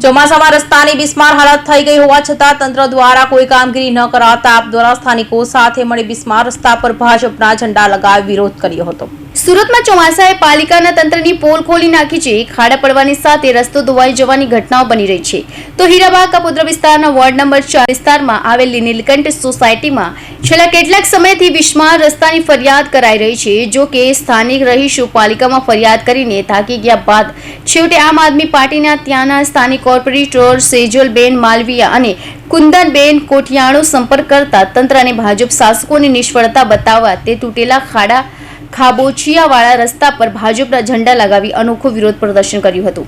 ચોમાસામાં રસ્તાની બિસ્માર હાલત થઈ ગઈ હોવા છતાં તંત્ર દ્વારા કોઈ કામગીરી ન કરાતા આપ દ્વારા સ્થાનિકો સાથે મળી બિસ્માર રસ્તા પર ભાજપના ઝંડા લગાવી વિરોધ કર્યો હતો. સુરતમાં ચોમાસાએ પાલિકાના તંત્રની પોલ ખોલી નાખી છે. ખાડા પડવાની સાથે રસ્તો ધોવાઈ જવાની ઘટનાઓ બની રહી છે. તો હીરાબાગ કપોદ્રા વિસ્તારના વોર્ડ નંબર ચાર વિસ્તારમાં આવેલી નીલકંઠ સોસાયટીમાં છેલ્લા કેટલાક સમયથી વિસ્માર રસ્તાની ફરિયાદ કરાઈ રહી છે. જો કે સ્થાનિક રહીશો પાલિકામાં ફરિયાદ કરીને થાકી ગયા બાદ છેવટે આમ આદમી પાર્ટીના ત્યાંના સ્થાનિક કોર્પોરેટર સેજલબેન માલવિયા અને કુંદનબેન કોઠિયાણો સંપર્ક કરતા તંત્ર અને ભાજપ શાસકોની નિષ્ફળતા બતાવવા તે તૂટેલા ખાડા ખાબોચિયાવાળા રસ્તા પર ભાજપના ઝંડા લગાવી અનોખો વિરોધ પ્રદર્શન કર્યું હતું.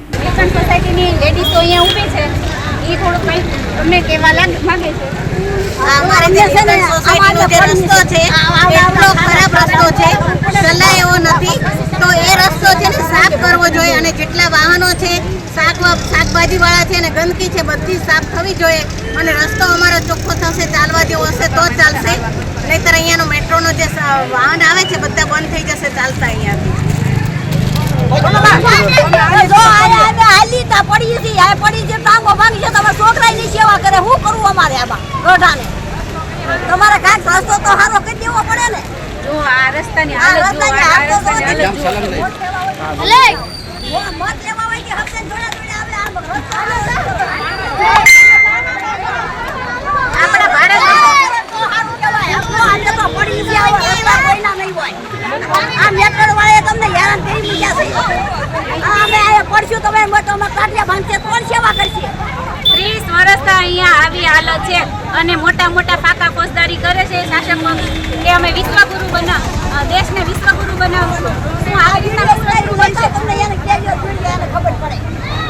સોસાયટીની લેડીઝો અહીંયા ઊભી છે. એ થોડુંક કંઈક અમને કહેવા લાગે છે. અમારે જે રસ્તો છે એટલો ખરાબ રસ્તો છે ચલાય એવો નથી. તો એ રસ્તો છે ને સાફ કરવો જોઈએ અને જેટલા વાહનો છે શાક શાકભાજીવાળા છે અને ગંદકી છે બધી સાફ થવી જોઈએ. અને રસ્તો અમારો ચોખ્ખો થશે ચાલવા જેવો હશે તો જ ચાલશે. નહીતર અહીંયાનો મેટ્રોનો જે વાહન આવે છે બધા બંધ થઈ જશે ચાલતા અહીંયાથી જો આયા અમે હાલી તા પડી હતી. આ પડી જે ટાંગો ભાંગી છે તમે સેવા કરે. શું કરવું અમારે આમાં તમારે કાંઈક રસ્તો તો સારો કરી દેવો પડે ને? જો આ રસ્તાની આ રસ્તાની આ રસ્તાની નથી. મત લેવા હોય કે હપ્તે જોડે જોડે આપણે આમ રસ્તો આપણા ભારત તો સારું કહેવાય. આમ તો આજે તો પડી ગયા હોય, એવા કોઈના નહીં હોય. આ મેટર વાળાએ તમને હેરાન કરી મૂક્યા છે. અમે અહીંયા પડશું તમે અમે કાઢ્યા બાંધશે કોણ સેવા કરશે? ત્રીસ વર્ષથી અહીંયા આવી હાલત છે અને મોટા મોટા ફાકા ફોજદારી કરે છે શાસકો કે અમે વિશ્વગુરુ બના દેશને વિશ્વગુરુ બનાવશું. શું આવી રીતના